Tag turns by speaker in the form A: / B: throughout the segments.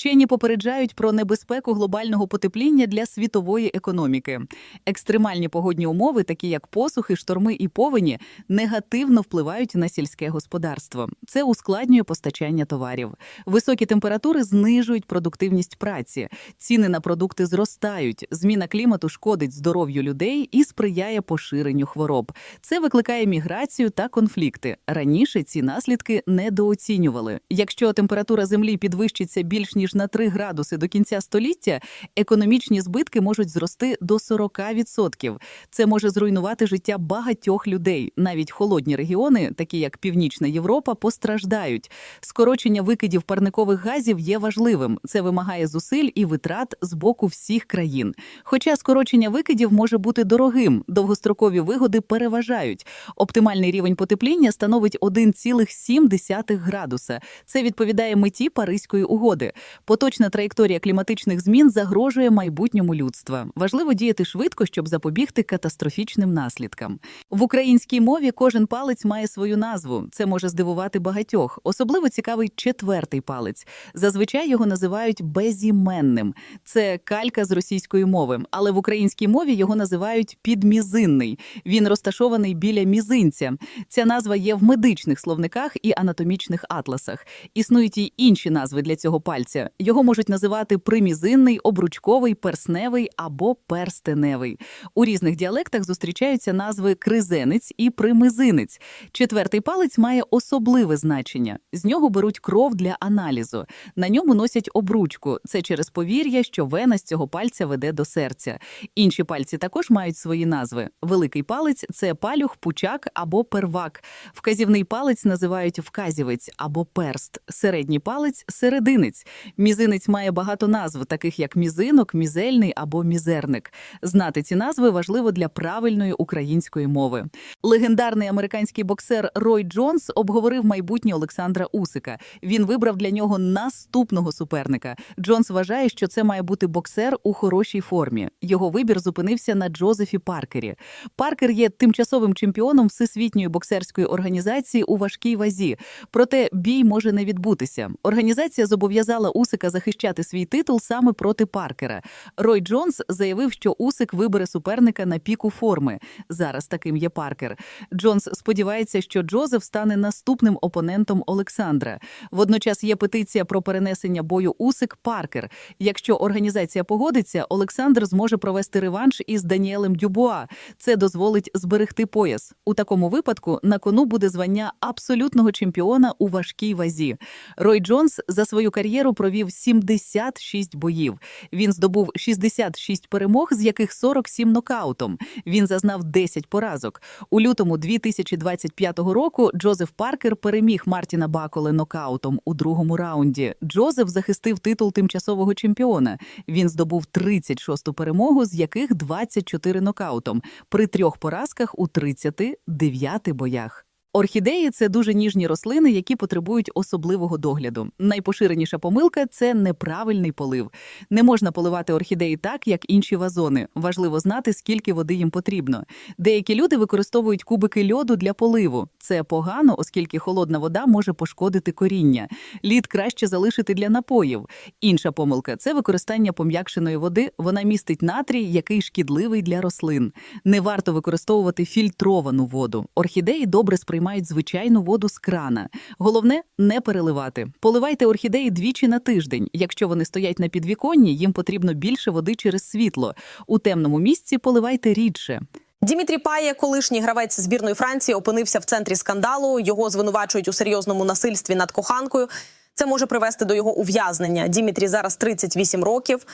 A: Вчені попереджають про небезпеку глобального потепління для світової економіки. Екстремальні погодні умови, такі як посухи, шторми і повені, негативно впливають на сільське господарство. Це ускладнює постачання товарів. Високі температури знижують продуктивність праці, ціни на продукти зростають. Зміна клімату шкодить здоров'ю людей і сприяє поширенню хвороб. Це викликає міграцію та конфлікти. Раніше ці наслідки недооцінювали. Якщо температура землі підвищиться більш ніж на 3 градуси до кінця століття, економічні збитки можуть зрости до 40%. Це може зруйнувати життя багатьох людей. Навіть холодні регіони, такі як Північна Європа, постраждають. Скорочення викидів парникових газів є важливим. Це вимагає зусиль і витрат з боку всіх країн. Хоча скорочення викидів може бути дорогим, довгострокові вигоди переважають. Оптимальний рівень потепління становить 1,7 градуса. Це відповідає меті Паризької угоди. Поточна траєкторія кліматичних змін загрожує майбутньому людства. Важливо діяти швидко, щоб запобігти катастрофічним наслідкам. В українській мові кожен палець має свою назву. Це може здивувати багатьох. Особливо цікавий четвертий палець. Зазвичай його називають безіменним. Це калька з російської мови, але в українській мові його називають підмізинний. Він розташований біля мізинця. Ця назва є в медичних словниках і анатомічних атласах. Існують і інші назви для цього пальця. Його можуть називати примізинний, обручковий, персневий або перстеневий. У різних діалектах зустрічаються назви кризенець і примизинець. Четвертий палець має особливе значення. З нього беруть кров для аналізу. На ньому носять обручку. Це через повір'я, що вена з цього пальця веде до серця. Інші пальці також мають свої назви. Великий палець це палюх, пучак або первак. Вказівний палець називають вказівець або перст. Середній палець серединець. Мізинець має багато назв, таких як мізинок, мізельний або мізерник. Знати ці назви важливо для правильної української мови. Легендарний американський боксер Рой Джонс обговорив майбутнє Олександра Усика. Він вибрав для нього наступного суперника. Джонс вважає, що це має бути боксер у хорошій формі. Його вибір зупинився на Джозефі Паркері. Паркер є тимчасовим чемпіоном всесвітньої боксерської організації у важкій вазі. Проте бій може не відбутися. Організація зобов'язала Усика захищати свій титул саме проти Паркера. Рой Джонс заявив, що Усик вибере суперника на піку форми. Зараз таким є Паркер. Джонс сподівається, що Джозеф стане наступним опонентом Олександра. Водночас є петиція про перенесення бою Усик Паркер. Якщо організація погодиться, Олександр зможе провести реванш із Даніелем Дюбуа. Це дозволить зберегти пояс. У такому випадку на кону буде звання абсолютного чемпіона у важкій вазі. Рой Джонс за свою кар'єру провів 76 боїв. Він здобув 66 перемог, з яких 47 нокаутом. Він зазнав 10 поразок. У лютому 2025 року Джозеф Паркер переміг Мартіна Баколе нокаутом у другому раунді. Джозеф захистив титул тимчасового чемпіона. Він здобув 36-ту перемогу, з яких 24 нокаутом, при трьох поразках у 39 боях. Орхідеї це дуже ніжні рослини, які потребують особливого догляду. Найпоширеніша помилка це неправильний полив. Не можна поливати орхідеї так, як інші вазони. Важливо знати, скільки води їм потрібно. Деякі люди використовують кубики льоду для поливу. Це погано, оскільки холодна вода може пошкодити коріння. Лід краще залишити для напоїв. Інша помилка це використання пом'якшеної води. Вона містить натрій, який шкідливий для рослин. Не варто використовувати фільтровану воду. Орхідеї добре сприймають звичайну воду з крана. Головне не переливати. Поливайте орхідеї двічі на тиждень. Якщо вони стоять на підвіконні, їм потрібно більше води через світло. У темному місці поливайте рідше.
B: Дімітрі Пає, колишній гравець збірної Франції, опинився в центрі скандалу. Його звинувачують у серйозному насильстві над коханкою. Це може привести до його ув'язнення. Дімітрі зараз 38 років.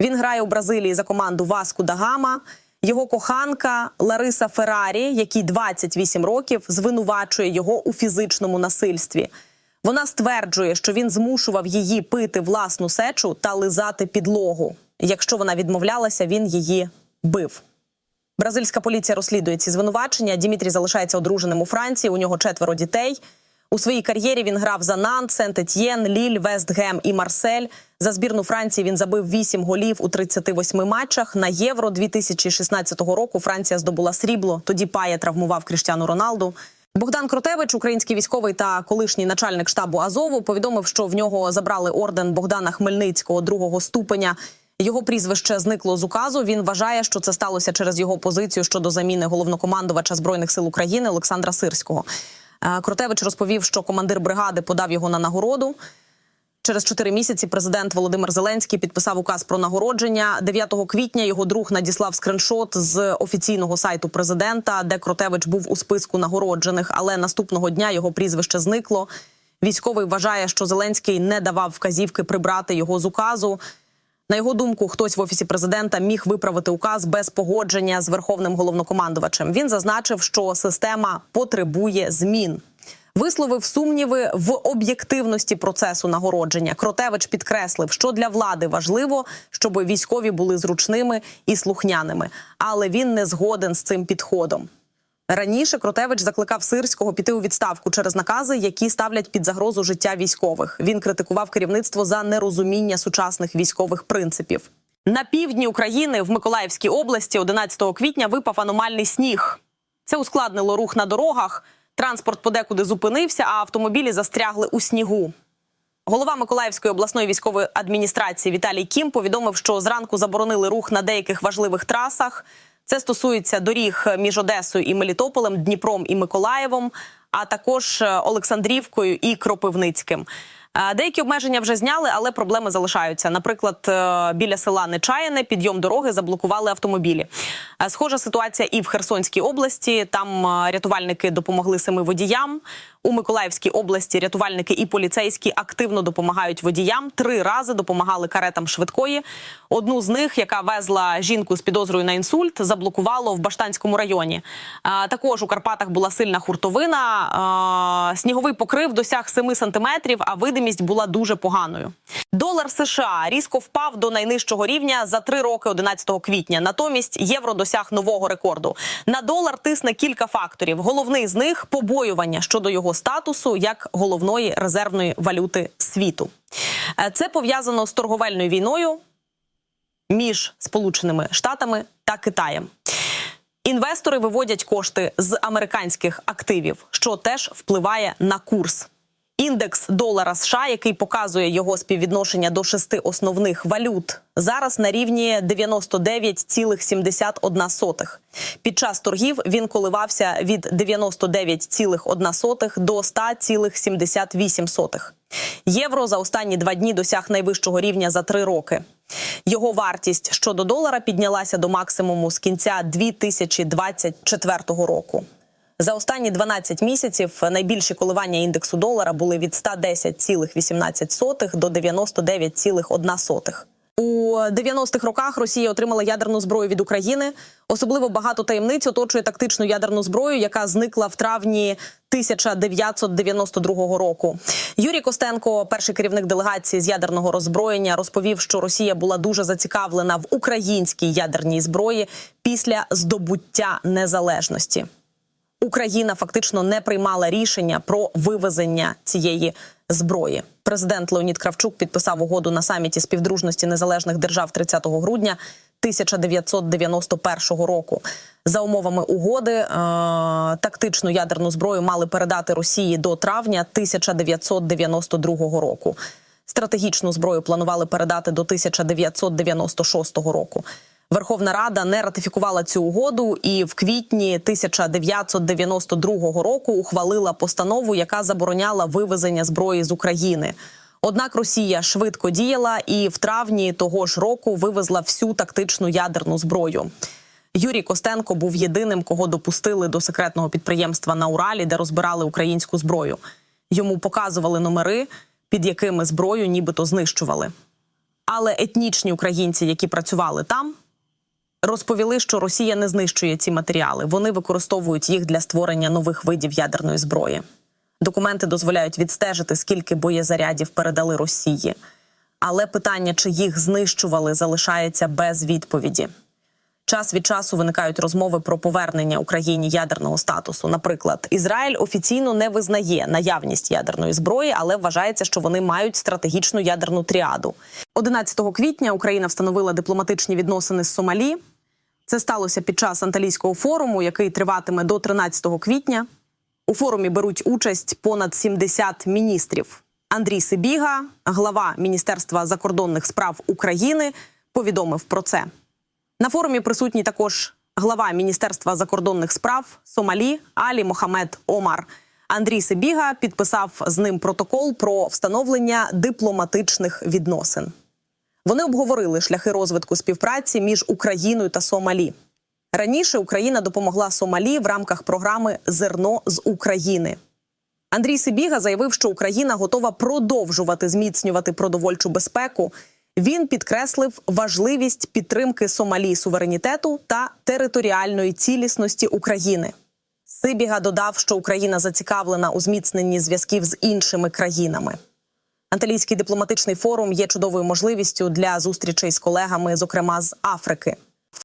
B: Він грає у Бразилії за команду Васку да Гама. Його коханка Лариса Феррарі, якій 28 років, звинувачує його у фізичному насильстві. Вона стверджує, що він змушував її пити власну сечу та лизати підлогу. Якщо вона відмовлялася, він її бив. Бразильська поліція розслідує ці звинувачення. Дімітрій залишається одруженим у Франції. У нього четверо дітей. У своїй кар'єрі він грав за Нант, Сент-Етьєн, Ліль, Вестгем і Марсель. За збірну Франції він забив 8 голів у 38 матчах. На євро 2016 року Франція здобула срібло. Тоді Пає травмував Кріштіану Роналду. Богдан Кротевич, український військовий та колишній начальник штабу Азову, повідомив, що в нього забрали орден Богдана Хмельницького другого ступеня. Його прізвище зникло з указу. Він вважає, що це сталося через його позицію щодо заміни головнокомандувача збройних сил України Олександра Сирського. Е, Кротевич розповів, що командир бригади подав його на нагороду. Через чотири місяці президент Володимир Зеленський підписав указ про нагородження. 9 квітня його друг надіслав скриншот з офіційного сайту президента, де Кротевич був у списку нагороджених. Але наступного дня його прізвище зникло. Військовий вважає, що Зеленський не давав вказівки прибрати його з указу. На його думку, хтось в офісі президента міг виправити указ без погодження з верховним головнокомандувачем. Він зазначив, що система потребує змін. Висловив сумніви в об'єктивності процесу нагородження. Кротевич підкреслив, що для влади важливо, щоб військові були зручними і слухняними, але він не згоден з цим підходом. Раніше Кротевич закликав Сирського піти у відставку через накази, які ставлять під загрозу життя військових. Він критикував керівництво за нерозуміння сучасних військових принципів. На півдні України в Миколаївській області 11 квітня випав аномальний сніг. Це ускладнило рух на дорогах. Транспорт подекуди зупинився, а автомобілі застрягли у снігу. Голова Миколаївської обласної військової адміністрації Віталій Кім повідомив, що зранку заборонили рух на деяких важливих трасах. Це стосується доріг між Одесою і Мелітополем, Дніпром і Миколаєвом, а також е, Олександрівкою і Кропивницьким. Е, Деякі обмеження вже зняли, але проблеми залишаються. Наприклад, е, біля села Нечаяне підйом дороги заблокували автомобілі. Схожа ситуація і в Херсонській області. Там рятувальники допомогли семи водіям. У Миколаївській області рятувальники і поліцейські активно допомагають водіям. Три рази допомагали каретам швидкої. Одну з них, яка везла жінку з підозрою на інсульт, заблокувало в Баштанському районі. Також у Карпатах була сильна хуртовина. Сніговий покрив досяг 7 сантиметрів, а видимість була дуже поганою. Долар США різко впав до найнижчого рівня за три роки 11 квітня. Натомість євро досяг нового рекорду. На долар тисне кілька факторів. Головний з них побоювання щодо його статусу як головної резервної валюти світу. Е, Це пов'язано з торговельною війною між Сполученими Штатами та Китаєм. Інвестори виводять кошти з американських активів, що теж впливає на курс. Індекс долара США, який показує його співвідношення до шести основних валют, зараз на рівні 99,71. Під час торгів він коливався від 99,1 до 100,78. Євро за останні два дні досяг найвищого рівня за три роки. Його вартість щодо долара піднялася до максимуму з кінця 2024 року. За останні 12 місяців найбільші коливання індексу долара були від 110,18 до 99,1. У 90-х роках Росія отримала ядерну зброю від України. Особливо багато таємниць оточує тактичну ядерну зброю, яка зникла в травні 1992 року. Юрій Костенко, перший керівник делегації з ядерного роззброєння, розповів, що Росія була дуже зацікавлена в українській ядерній зброї після здобуття незалежності. Україна фактично не приймала рішення про вивезення цієї зброї. Президент Леонід Кравчук підписав угоду на саміті співдружності незалежних держав 30 грудня 1991 року. За умовами угоди е- тактичну ядерну зброю мали передати Росії до травня 1992 року. Стратегічну зброю планували передати до 1996 року. Верховна Рада не ратифікувала цю угоду і в квітні 1992 року ухвалила постанову, яка забороняла вивезення зброї з України. Однак Росія швидко діяла і в травні того ж року вивезла всю тактичну ядерну зброю. Юрій Костенко був єдиним, кого допустили до секретного підприємства на Уралі, де розбирали українську зброю. Йому показували номери, під якими зброю нібито знищували. Але етнічні українці, які працювали там, розповіли, що Росія не знищує ці матеріали. Вони використовують їх для створення нових видів ядерної зброї. Документи дозволяють відстежити, скільки боєзарядів передали Росії. Але питання, чи їх знищували, залишається без відповіді. Час від часу виникають розмови про повернення Україні ядерного статусу. Наприклад, Ізраїль офіційно не визнає наявність ядерної зброї, але вважається, що вони мають стратегічну ядерну тріаду. 11 квітня Україна встановила дипломатичні відносини з Сомалі. Це сталося під час анталійського форуму, який триватиме до 13 квітня. У форумі беруть участь понад 70 міністрів. Андрій Сибіга, глава Міністерства закордонних справ України, повідомив про це. На форумі присутній також глава Міністерства закордонних справ Сомалі Алі Мохамед Омар. Андрій Сибіга підписав з ним протокол про встановлення дипломатичних відносин. Вони обговорили шляхи розвитку співпраці між Україною та Сомалі. Раніше Україна допомогла Сомалі в рамках програми Зерно з України. Андрій Сибіга заявив, що Україна готова продовжувати зміцнювати продовольчу безпеку. Він підкреслив важливість підтримки Сомалі суверенітету та територіальної цілісності України. Сибіга додав, що Україна зацікавлена у зміцненні зв'язків з іншими країнами. Анталійський дипломатичний форум є чудовою можливістю для зустрічей з колегами, зокрема з Африки.